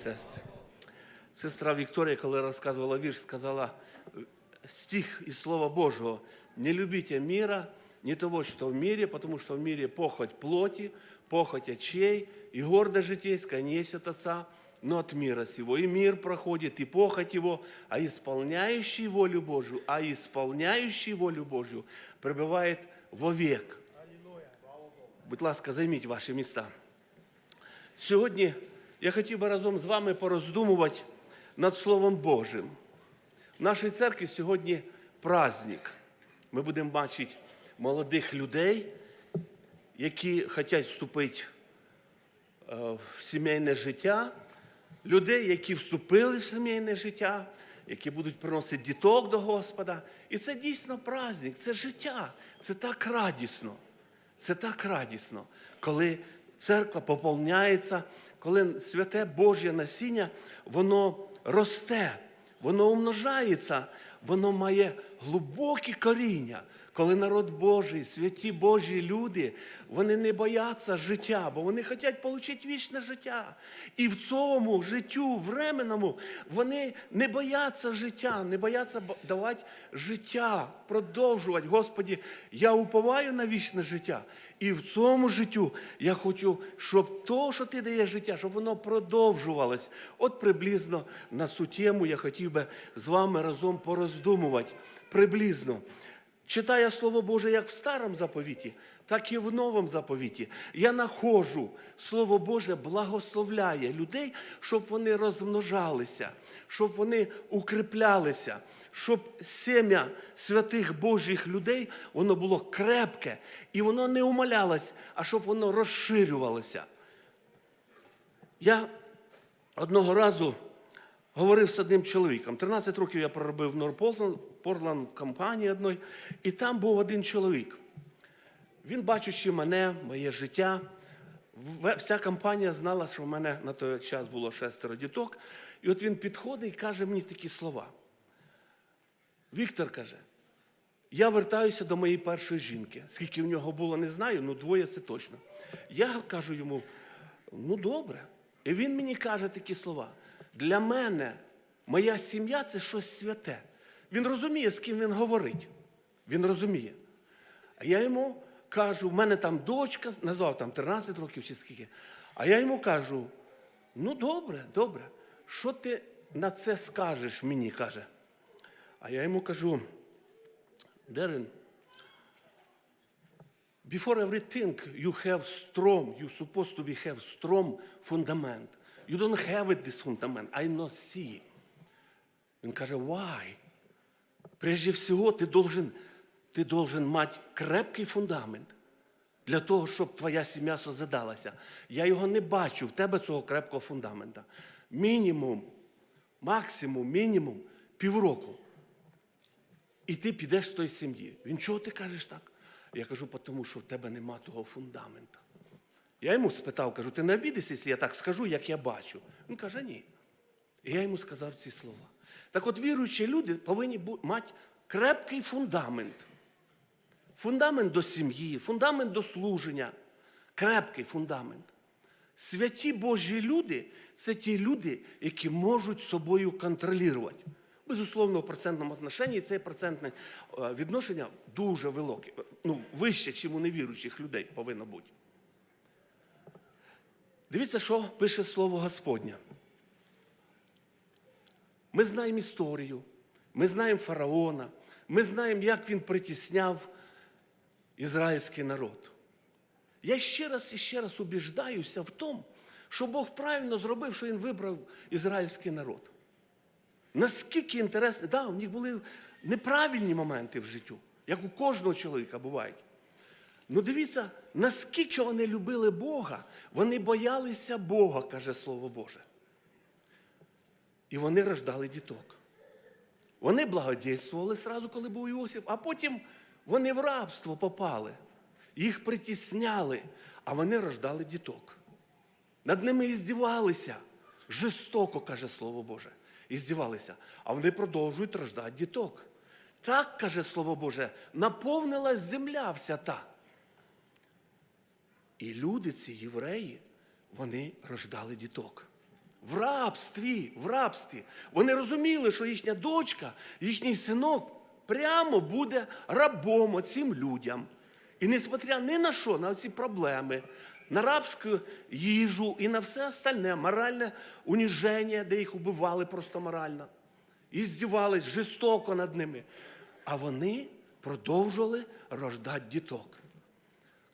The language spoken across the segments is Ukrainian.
Сестри. Сестра Вікторія, коли розказувала вірш, сказала е, стих із Слова Божого. Не любите мира, не того, что в мире, потому что в мире похоть плоти, похоть очей, и гордо житейская не есть от Отца, но от мира сего. И мир проходит, и похоть его, а исполняющий волю Божию, а исполняющий волю Божию пребывает вовек. Будь ласка, займіть ваші міста. Сьогодні Я хотів би разом з вами пороздумувати над Словом Божим. В нашій церкві сьогодні праздник. Ми будемо бачити молодих людей, які хочуть вступити е, в сімейне життя, людей, які вступили в сімейне життя, які будуть приносити діток до Господа. І це дійсно праздник, це життя, це так радісно. Це так радісно, коли церква поповняється, коли святе Божє насіння, воно росте, воно умножається, воно має глибокі коріння. Коли народ Божий, святі Божі люди, вони не бояться життя, бо вони хочуть отримати вічне життя. І в цьому життю временному вони не бояться життя, не бояться давати життя, продовжувати. Господі, я уповаю на вічне життя. І в цьому життю я хочу, щоб то, що ти даєш життя, щоб воно продовжувалось. От приблизно на цю тему я хотів би з вами разом пороздумувати. Приблизно. Читає Слово Боже як в старому заповіті, так і в новому заповіті. Я нахожу, Слово Боже благословляє людей, щоб вони розмножалися, щоб вони укріплялися, щоб сем'я святих Божих людей воно було крепке і воно не умалялось, а щоб воно розширювалося. Я одного разу говорив з одним чоловіком. 13 років я проробив в Норпортланд компанії одної, і там був один чоловік. Він, бачучи мене, моє життя, вся компанія знала, що в мене на той час було шестеро діток. І от він підходить і каже мені такі слова. Віктор каже, я вертаюся до моєї першої жінки. Скільки в нього було, не знаю, ну двоє це точно. Я кажу йому, ну добре. І він мені каже такі слова. Для мене моя сім'я це щось святе. Він розуміє, з ким він говорить. Він розуміє. А я йому кажу, в мене там дочка, назвав там 13 років чи скільки. А я йому кажу: ну добре, добре, що ти на це скажеш мені? каже. А я йому кажу, Дерен, before everything you have strong, you supposed to be have strong fundament. You don't have this fundament. I not see. Він каже, why? Прежде всього, ти должен, ти должен мати крепкий фундамент для того, щоб твоя сім'я созидалася. Я його не бачу, в тебе цього крепкого фундамента. Мінімум, максимум, мінімум півроку. І ти підеш з тої сім'ї. Він чого ти кажеш так? Я кажу, тому що в тебе нема того фундамента. Я йому спитав, кажу, ти не обідишся, якщо я так скажу, як я бачу. Він каже, ні. І я йому сказав ці слова. Так от віруючі люди повинні мати крепкий фундамент. Фундамент до сім'ї, фундамент до служення, крепкий фундамент. Святі Божі люди це ті люди, які можуть собою контролювати. Безусловно, в процентному отношенні це процентне е, відношення дуже велике, ну, вище, ніж у невіруючих людей повинно бути. Дивіться, що пише Слово Господнє. Ми знаємо історію, ми знаємо фараона, ми знаємо, як він притісняв ізраїльський народ. Я ще раз і ще раз убіждаюся в тому, що Бог правильно зробив, що Він вибрав ізраїльський народ. Наскільки інтересно, да, у них були неправильні моменти в життю, як у кожного чоловіка бувають. Ну дивіться, наскільки вони любили Бога, вони боялися Бога, каже Слово Боже. І вони рождали діток. Вони благодійствували сразу, коли був Іосиф, а потім вони в рабство попали. Їх притісняли, а вони рождали діток. Над ними і здівалися. Жорстоко, каже Слово Боже. І здівалися. А вони продовжують рождати діток. Так, каже Слово Боже, наповнилась земля вся та. І люди, ці євреї, вони рождали діток. в рабстві, в рабстві. Вони розуміли, що їхня дочка, їхній синок прямо буде рабом цим людям. І несмотря ні на що, на ці проблеми, на рабську їжу і на все остальне, моральне уніження, де їх убивали просто морально, і здівались жорстоко над ними. А вони продовжували рождати діток.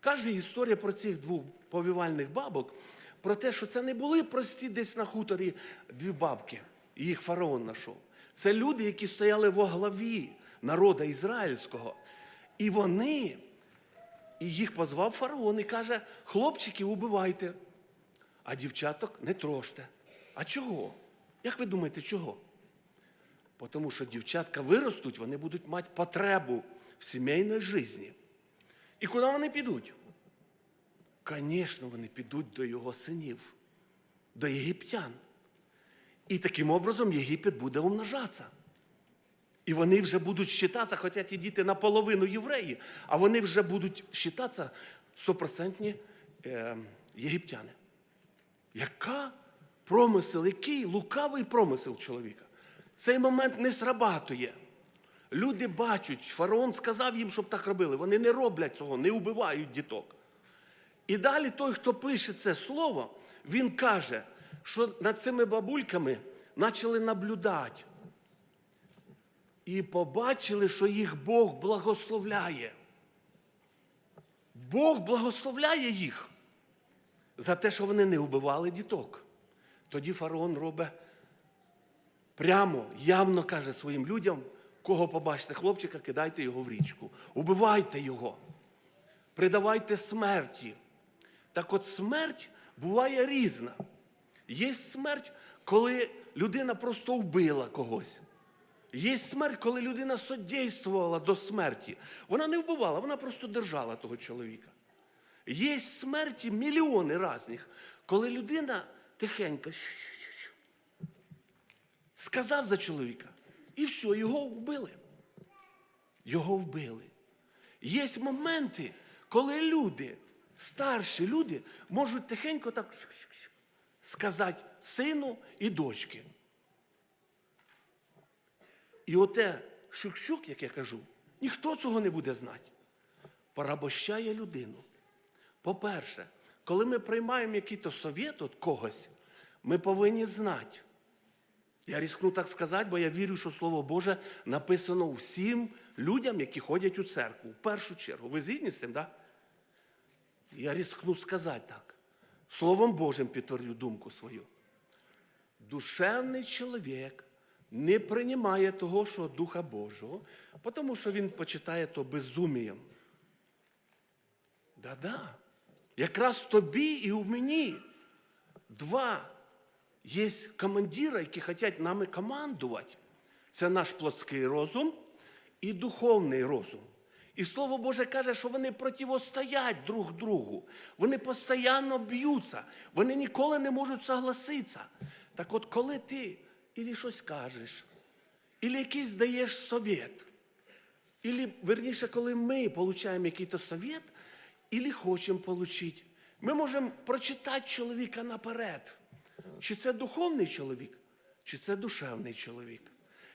Каже історія про цих двох повівальних бабок, про те, що це не були прості десь на хуторі дві бабки, і їх фараон знайшов. Це люди, які стояли во главі народа ізраїльського. І вони, і їх позвав фараон і каже: хлопчиків убивайте, а дівчаток не трожте. А чого? Як ви думаєте, чого? Тому що дівчатка виростуть, вони будуть мати потребу в сімейній житті. І куди вони підуть? Звісно, вони підуть до його синів, до єгиптян. І таким образом Єгипет буде умножатися. І вони вже будуть считатися, хоча ті діти наполовину євреї, а вони вже будуть считатися стопроцентні е, єгиптяни. Яка промисел, який лукавий промисел чоловіка? Цей момент не срабатує. Люди бачать, фараон сказав їм, щоб так робили. Вони не роблять цього, не вбивають діток. І далі той, хто пише це слово, він каже, що над цими бабульками почали наблюдати. І побачили, що їх Бог благословляє. Бог благословляє їх за те, що вони не вбивали діток. Тоді фараон робить прямо, явно каже своїм людям, кого побачите хлопчика, кидайте його в річку. Убивайте його, придавайте смерті. Так от смерть буває різна. Є смерть, коли людина просто вбила когось. Є смерть, коли людина содействувала до смерті. Вона не вбивала, вона просто держала того чоловіка. Є смерті мільйони різних, коли людина тихенько сказав за чоловіка, і все, його вбили. Його вбили. Є моменти, коли люди, старші люди, можуть тихенько так сказати сину і дочки. І оте щук-щук, як я кажу, ніхто цього не буде знати. Порабощає людину. По-перше, коли ми приймаємо якийсь совєт від когось, ми повинні знати. Я рискну так сказати, бо я вірю, що Слово Боже написано всім людям, які ходять у церкву. В першу чергу. Ви згідні з цим, так? Да? Я рискну сказати так. Словом Божим підтвердю думку свою. Душевний чоловік не приймає того, що Духа Божого, тому що він почитає то безумієм. Да-да. Якраз в тобі і у мені два є командира, які хочуть нами командувати. Це наш плотський розум і духовний розум. І Слово Боже каже, що вони противостоять друг другу. Вони постійно б'ються, вони ніколи не можуть согласитися. Так от, коли ти ілі щось кажеш, ілі якийсь даєш совет, ілі, верніше, коли ми отримуємо якийсь совет, ілі хочемо отримати, ми можемо прочитати чоловіка наперед. Чи це духовний чоловік, чи це душевний чоловік.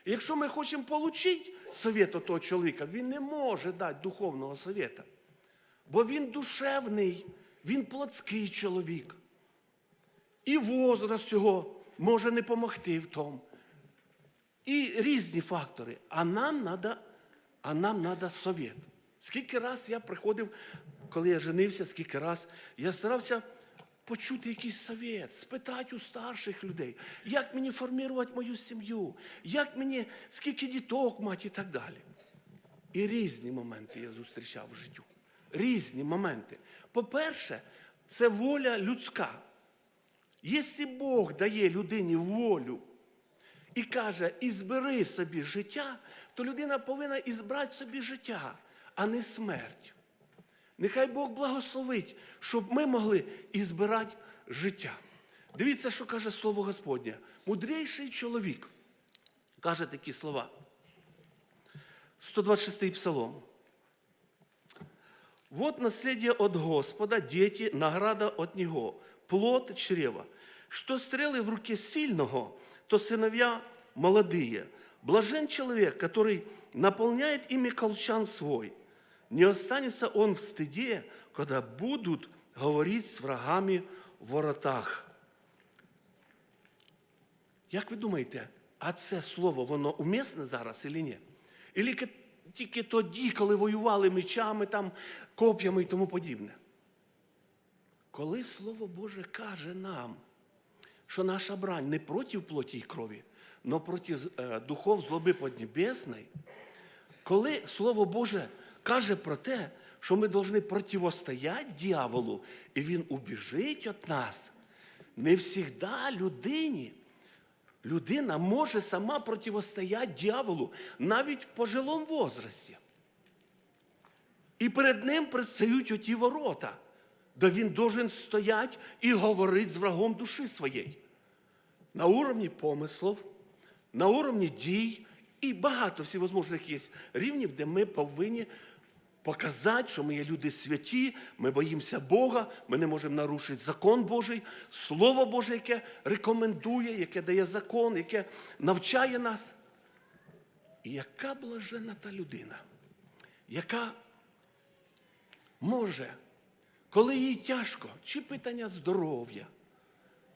І якщо ми хочемо отримати совет від того чоловіка, він не може дати духовного совета. Бо він душевний, він плотський чоловік. І возраст його може не допомогти в тому. І різні фактори. А нам треба а нам надо совет. Скільки раз я приходив, коли я женився, скільки раз я старався почути якийсь совет, спитати у старших людей, як мені формувати мою сім'ю, як мені, скільки діток мати і так далі. І різні моменти я зустрічав в життю. Різні моменти. По-перше, це воля людська. Якщо Бог дає людині волю і каже, ізбери собі життя, то людина повинна ізбрати собі життя, а не смерть. Нехай Бог благословить, щоб ми могли ізбирати життя. Дивіться, що каже Слово Господнє. Мудрейший чоловік каже такі слова. 126-й псалом. Вот наследие от Господа, дети, награда от Него, плод чрева. что стрелы в руке сильного, то сыновья молодые. Блажен человек, который наполняет ими колчан свой. не останется он в стыде, когда будут говорить с врагами в воротах. Як ви думаєте, а це слово, воно умісне зараз чи ні? Ілі тільки тоді, коли воювали мечами, там, коп'ями і тому подібне? Коли Слово Боже каже нам, що наша брань не проти плоті і крові, но проти е, духов злоби поднебесної, коли Слово Боже каже про те, що ми повинні противостояти дьяволу, і він убіжить від нас, не завжди людині. Людина може сама противостояти дьяволу навіть в пожилому возрасті. І перед ним предстають оті ворота, де він должен стояти і говорити з врагом душі своєї. На уровні помислів, на уровні дій і багато всевозможних є рівнів, де ми повинні показати, що ми є люди святі, ми боїмося Бога, ми не можемо нарушити закон Божий, Слово Боже, яке рекомендує, яке дає закон, яке навчає нас. І яка блажена та людина, яка може, коли їй тяжко, чи питання здоров'я.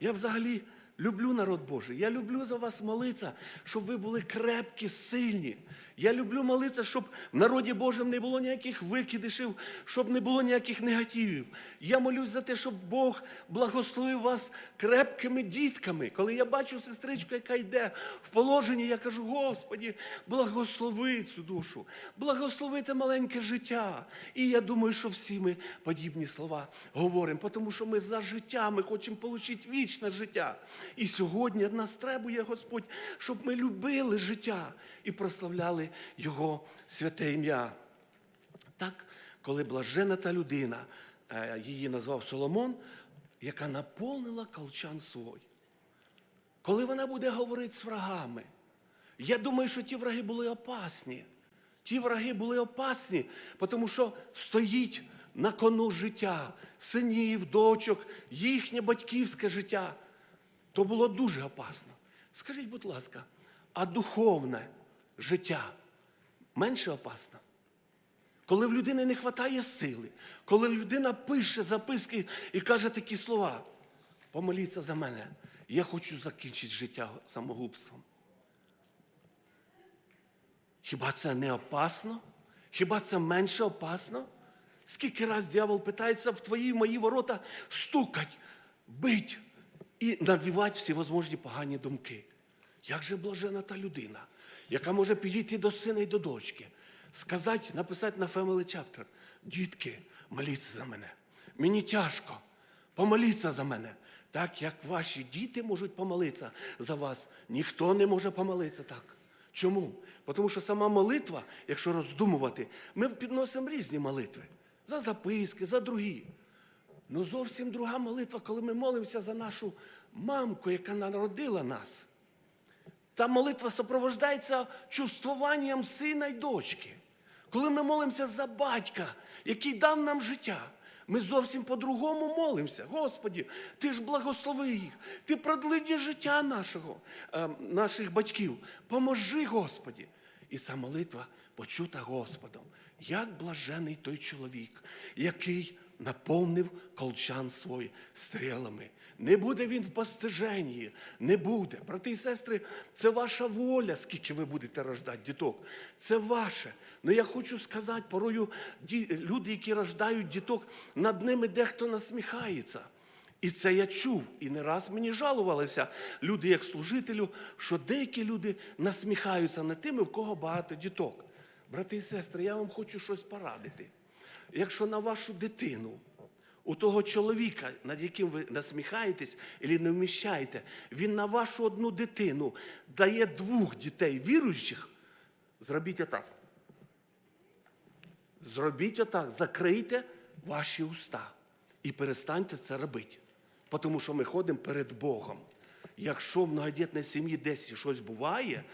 Я взагалі люблю народ Божий. Я люблю за вас молитися, щоб ви були крепкі, сильні. Я люблю молитися, щоб в народі Божому не було ніяких викидишів, щоб не було ніяких негативів. Я молюсь за те, щоб Бог благословив вас крепкими дітками. Коли я бачу сестричку, яка йде в положенні, я кажу, Господі, благослови цю душу, благослови те маленьке життя. І я думаю, що всі ми подібні слова говоримо, тому що ми за життя, ми хочемо отримати вічне життя. І сьогодні нас требує Господь, щоб ми любили життя і прославляли Його святе ім'я. Так, коли блажена та людина, е, її назвав Соломон, яка наповнила колчан свой. Коли вона буде говорити з врагами, я думаю, що ті враги були опасні. Ті враги були опасні, тому що стоїть на кону життя синів, дочок, їхнє батьківське життя. То було дуже опасно. Скажіть, будь ласка, а духовне життя менше опасно? Коли в людини не вистачає сили, коли людина пише записки і каже такі слова, помоліться за мене, я хочу закінчити життя самогубством. Хіба це не опасно? Хіба це менше опасно? Скільки раз дьявол питається в твої мої ворота стукать, бить і навівати всевозможні погані думки. Як же блажена та людина, яка може підійти до сина і до дочки, сказати, написати на Family Chapter, дітки, моліться за мене. Мені тяжко, помоліться за мене. Так як ваші діти можуть помолитися за вас, ніхто не може помолитися так. Чому? Тому що сама молитва, якщо роздумувати, ми підносимо різні молитви за записки, за другі. Ну зовсім друга молитва, коли ми молимося за нашу мамку, яка народила нас. Та молитва супроводжується чувствуванням сина й дочки. Коли ми молимося за батька, який дав нам життя, ми зовсім по-другому молимося. Господі, ти ж благослови їх, ти продли життя нашого, е, наших батьків. Поможи, Господі. І ця молитва почута Господом. Як блажений той чоловік, який наповнив колчан свій стрілами. Не буде він в постиженні, не буде. Брати і сестри, це ваша воля, скільки ви будете рождати діток. Це ваше. Ну я хочу сказати, порою люди, які рождають діток, над ними дехто насміхається. І це я чув. І не раз мені жалувалися люди, як служителю, що деякі люди насміхаються над тими, в кого багато діток. Брати і сестри, я вам хочу щось порадити. Якщо на вашу дитину, у того чоловіка, над яким ви насміхаєтесь і не вміщаєте, він на вашу одну дитину дає двох дітей віруючих, зробіть отак. Зробіть отак, закрийте ваші уста і перестаньте це робити. Тому що ми ходимо перед Богом. Якщо в многодітній сім'ї десь щось буває,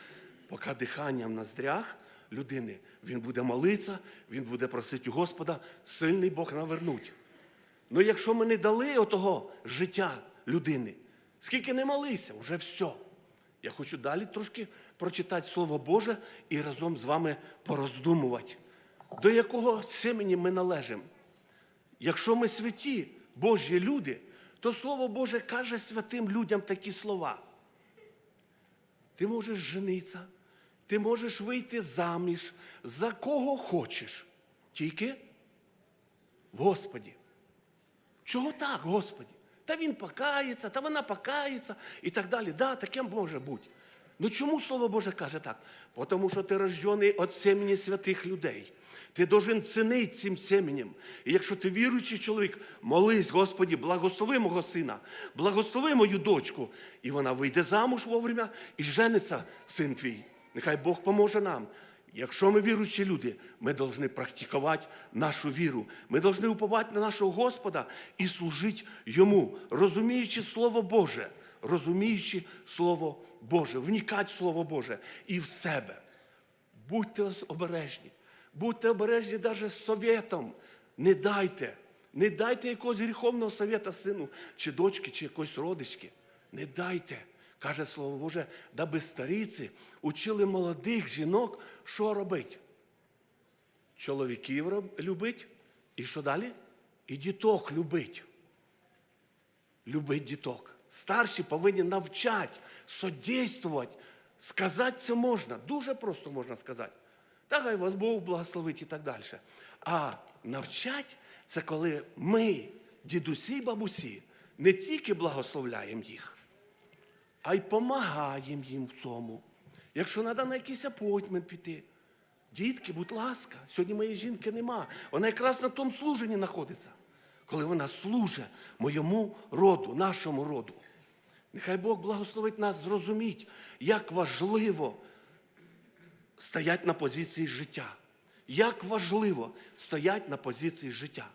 поки дихання в ноздрях людини, він буде молитися, він буде просити Господа, сильний Бог навернуть. Ну якщо ми не дали отого життя людини, Скільки не молися, вже все. Я хочу далі трошки прочитати Слово Боже і разом з вами пороздумувати, до якого семені ми належимо. Якщо ми святі, Божі люди, то Слово Боже каже святим людям такі слова. Ти можеш женитися, ти можеш вийти заміж за кого хочеш. Тільки Господі. Чого так, Господі? Та він покається, та вона покається і так далі. Да, таке може бути. Ну чому Слово Боже каже так? Тому що ти рождений від семені святих людей. Ти должен цінити цим семенем. І якщо ти віруючий чоловік, молись, Господі, благослови мого сина, благослови мою дочку. І вона вийде замуж вовремя і жениться, син твій. Нехай Бог поможе нам. Якщо ми віруючі люди, ми повинні практикувати нашу віру. Ми повинні уповати на нашого Господа і служити Йому, розуміючи Слово Боже, розуміючи Слово Боже, вникати в Слово Боже і в себе. Будьте обережні. Будьте обережні навіть з совєтом. Не дайте. Не дайте якогось гріховного совєта сину, чи дочки, чи якоїсь родички. Не дайте. Каже Слово Боже, даби старіці учили молодих жінок, що робити. Чоловіків любить, і що далі? І діток любить. Любить діток. Старші повинні навчати, содействувати. Сказати це можна, дуже просто можна сказати. Та хай вас Бог благословить і так далі. А навчать це коли ми, дідусі й бабусі, не тільки благословляємо їх, а й допомагаємо їм в цьому. Якщо треба на якийсь апойтмент піти. Дітки, будь ласка, сьогодні моєї жінки нема. Вона якраз на тому служенні знаходиться, коли вона служить моєму роду, нашому роду. Нехай Бог благословить нас зрозуміти, як важливо стоять на позиції життя. Як важливо стоять на позиції життя.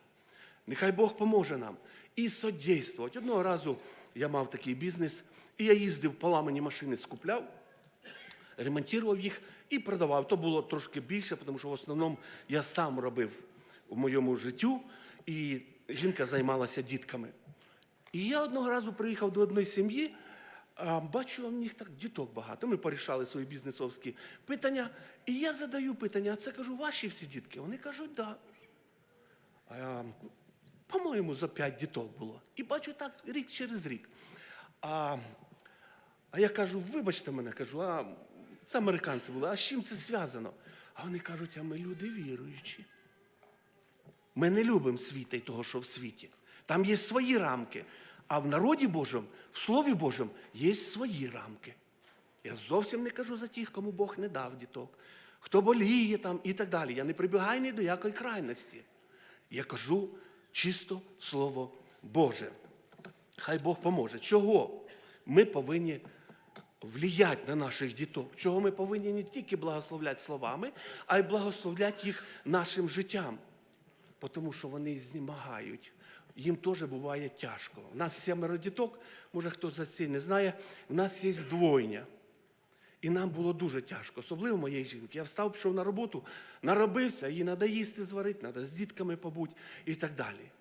Нехай Бог поможе нам і содействувати. Одного разу я мав такий бізнес, і я їздив поламані машини, скупляв, ремонтував їх і продавав. То було трошки більше, тому що в основному я сам робив в моєму життю, і жінка займалася дітками. І я одного разу приїхав до одної сім'ї, бачу, у них так діток багато. Ми порішали свої бізнесовські питання. І я задаю питання, а це кажу, ваші всі дітки? Вони кажуть. Да. По-моєму, за п'ять діток було. І бачу так рік через рік. А, а я кажу, вибачте мене, кажу, а це американці були, а з чим це зв'язано? А вони кажуть, а ми люди віруючі. Ми не любимо світа і того, що в світі. Там є свої рамки. А в народі Божому, в Слові Божому є свої рамки. Я зовсім не кажу за тих, кому Бог не дав діток, хто боліє там і так далі. Я не прибігаю ні до якої крайності. Я кажу чисто Слово Боже. Хай Бог поможе. Чого ми повинні вліяти на наших діток? Чого ми повинні не тільки благословляти словами, а й благословляти їх нашим життям? тому що вони знімагають. Їм теж буває тяжко. У нас сімеро діток, може хто за це не знає, у нас є двойня. І нам було дуже тяжко, особливо моєї жінки. Я встав, пішов на роботу, наробився, їй треба їсти зварити, треба з дітками побути і так далі.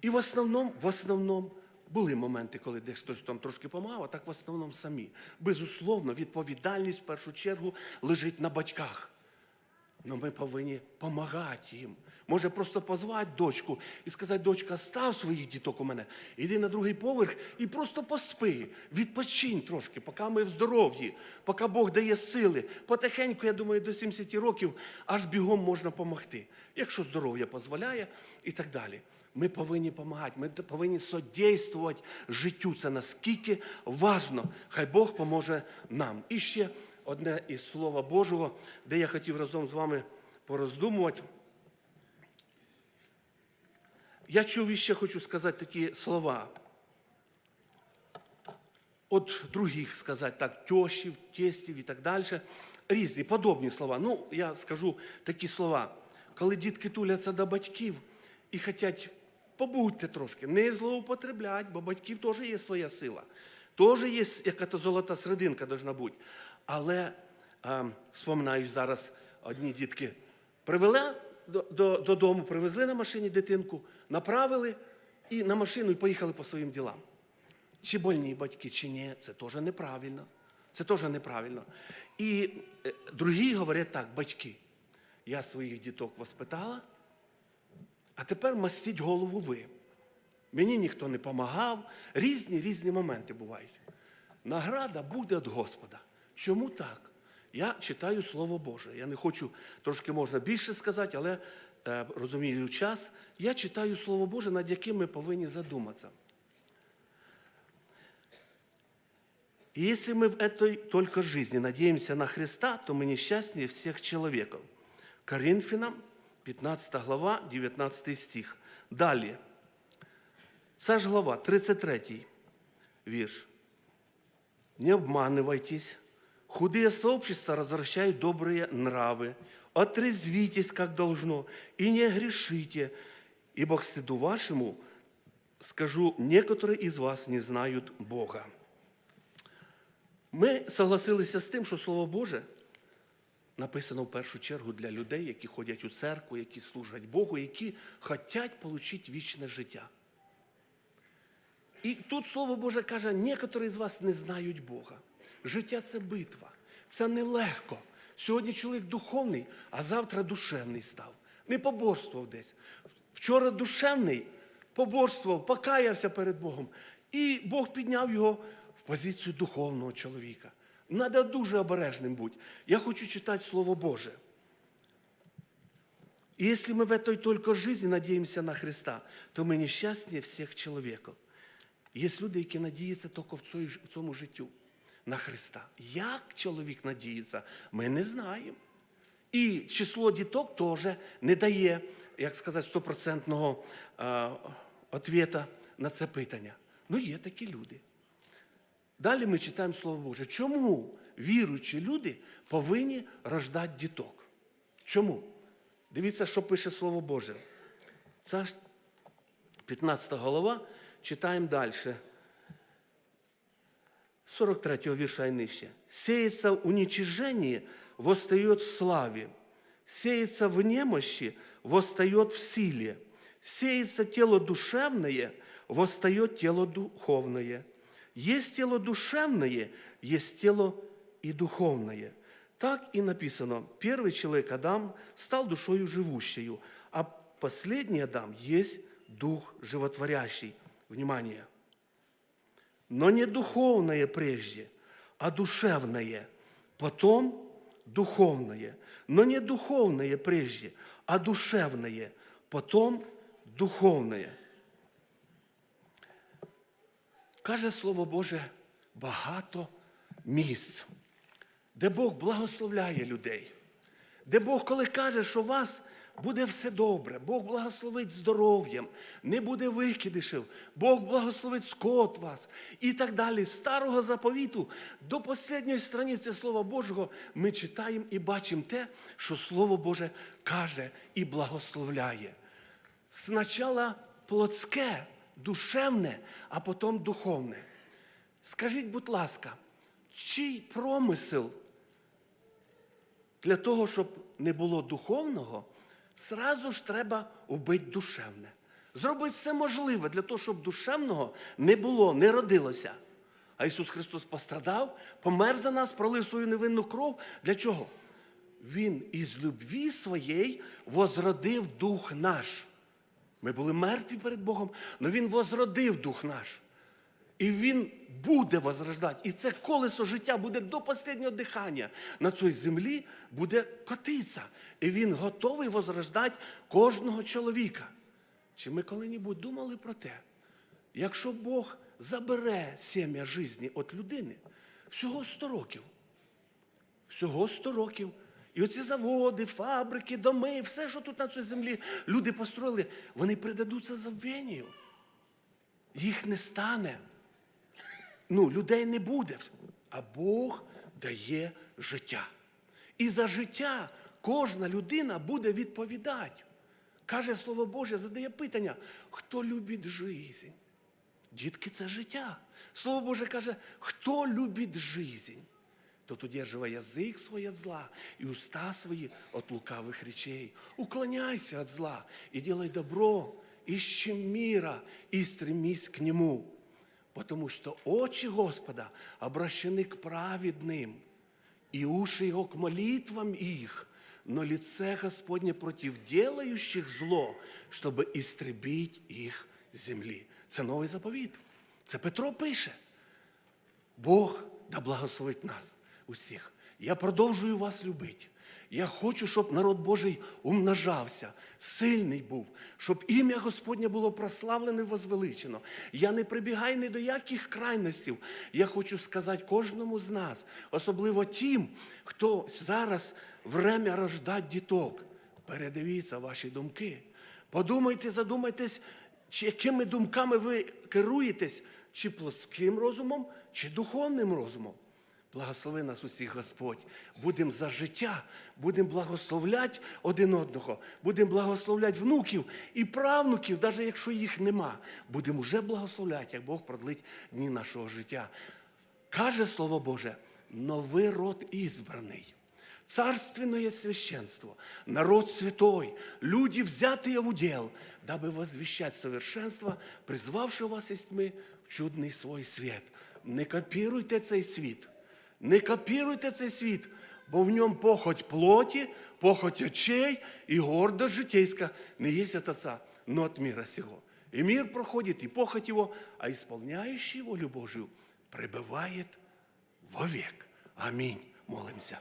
І в основному, в основному були моменти, коли десь хтось там трошки помагав, а так в основному самі. Безусловно, відповідальність в першу чергу лежить на батьках. Ну, ми повинні допомагати їм. Може просто позвати дочку і сказати, дочка, став своїх діток у мене, іди на другий поверх і просто поспи, відпочинь трошки, поки ми в здоров'ї, поки Бог дає сили. Потихеньку, я думаю, до 70 років аж бігом можна допомогти, якщо здоров'я дозволяє і так далі. Ми повинні допомагати, ми повинні содействувати життю. Це наскільки важно. Хай Бог поможе нам. І ще одне із Слова Божого, де я хотів разом з вами пороздумувати. Я чув і ще хочу сказати такі слова. От других сказати так, тьощів, тестів і так далі. Різні, подобні слова. Ну, я скажу такі слова. Коли дітки туляться до батьків і хочуть, побудьте трошки, не злоупотреблять, бо батьків теж є своя сила. Теж є яка-то золота серединка должна бути. Але а, споминаю зараз одні дітки привели до, до, додому, привезли на машині дитинку, направили і на машину і поїхали по своїм ділам. чи больні батьки, чи ні, це теж неправильно. Це теж неправильно. І е, другі говорять так, батьки, я своїх діток воспитала, а тепер мастіть голову ви. Мені ніхто не допомагав. Різні різні моменти бувають. Награда буде від Господа. Чому так? Я читаю Слово Боже. Я не хочу трошки можна більше сказати, але е, розумію час. Я читаю Слово Боже, над яким ми повинні задуматися. И если мы в этой только жизни надеемся на Христа, то мы несчастнее всех человеков. Коринфянам, 15 глава, 19 стих. Далее. Ця ж глава, 33 вірш. Не обманывайтесь. Худые сообщества развращают добрые нравы. Отрезвитесь, как должно, и не грешите, ибо к стыду вашему, скажу, некоторые из вас не знают Бога. Ми согласилися з тим, що Слово Боже написано в першу чергу для людей, які ходять у церкву, які служать Богу, які хочуть отримати вічне життя. І тут Слово Боже каже, некоторі з вас не знають Бога. Життя це битва, це нелегко. Сьогодні чоловік духовний, а завтра душевний став. Не поборствував десь. Вчора душевний поборствував, покаявся перед Богом. І Бог підняв його в позицію духовного чоловіка. Треба дуже обережним бути. Я хочу читати Слово Боже. И если мы в этой только жизни надеемся на Христа, то ми нещасні всіх чоловіків. Є люди, які надіються тільки в цьому життю на Христа. Як чоловік надіється, ми не знаємо. І число діток теж не дає, як сказати, стопроцентного відповіда на це питання. Ну, є такі люди. Далі ми читаємо Слово Боже. Чому віруючі люди повинні рождати діток? Чому? Дивіться, що пише Слово Боже. Це 15 голова, читаємо далі. 43 вірша і нижче. Сеется в уничижении, восстает в славе. Сеется в немощи, восстает в силе. Сеется тело душевное, восстает тело духовное. Есть тело душевное, есть тело и духовное. Так и написано, первый человек Адам стал душою живущей, а последний Адам есть дух животворящий. Внимание! Но не духовное прежде, а душевное, потом духовное, но не духовное прежде, а душевное, потом духовное. Каже Слово Боже, багато місць, де Бог благословляє людей, де Бог, коли каже, що вас буде все добре, Бог благословить здоров'ям, не буде викидишів, Бог благословить скот вас і так далі. Старого заповіту до останньої страниці Слова Божого ми читаємо і бачимо те, що Слово Боже каже і благословляє. Спочатку плотське, душевне, а потім духовне. Скажіть, будь ласка, чий промисел для того, щоб не було духовного, зразу ж треба убити душевне. Зробити все можливе для того, щоб душевного не було, не родилося. А Ісус Христос пострадав, помер за нас, пролив свою невинну кров. Для чого? Він із любві своєї возродив дух наш. Ми були мертві перед Богом, але Він возродив дух наш. І він буде возрождати. І це колесо життя буде до останнього дихання на цій землі буде котитися. І він готовий возрождати кожного чоловіка. Чи ми коли-небудь думали про те, якщо Бог забере сім'я житті від людини, всього 100 років. Всього 100 років. І оці заводи, фабрики, доми, все, що тут на цій землі люди построїли, вони придадуться забвенню. Їх не стане. Ну, людей не буде, а Бог дає життя. І за життя кожна людина буде відповідати. Каже Слово Боже, задає питання, хто любить жизнь? Дітки, це життя. Слово Боже каже, хто любить жизнь? Тот удерживай язык свой от зла и уста свои от лукавых речей. Уклоняйся от зла и делай добро, ищи мира и стремись к нему потому что очи Господа обращены к праведным, и уши Его к молитвам их, но лице Господне против делающих зло, чтобы истребить их з землі. Це новий заповіт. Це Петро пише. Бог да благословить нас усіх. Я продовжую вас любити. Я хочу, щоб народ Божий умножався, сильний був, щоб ім'я Господнє було прославлене возвеличено. Я не прибігаю ні до яких крайностей. Я хочу сказати кожному з нас, особливо тим, хто зараз время рождать діток. Передивіться ваші думки. Подумайте, задумайтесь, чи якими думками ви керуєтесь, чи плотським розумом, чи духовним розумом. Благослови нас усіх Господь. Будемо за життя, будемо благословляти один одного, будемо благословляти внуків і правнуків, навіть якщо їх нема. Будемо вже благословляти, як Бог продлить дні нашого життя. Каже Слово Боже, новий род ізбраний. Царственное священство, народ святой, люди, взятые в удел, дабы возвещать совершенство, призвавшего вас из тьмы в чудний свой світ. Не копіруйте цей світ, не копіруйте цей світ, бо в ньому похоть плоті, похоть очей і гордость житейська не есть от но от мира сего. И мир проходит, и похоть его, а исполняющий волю Божию пребывает вовек. Аминь. Молимся.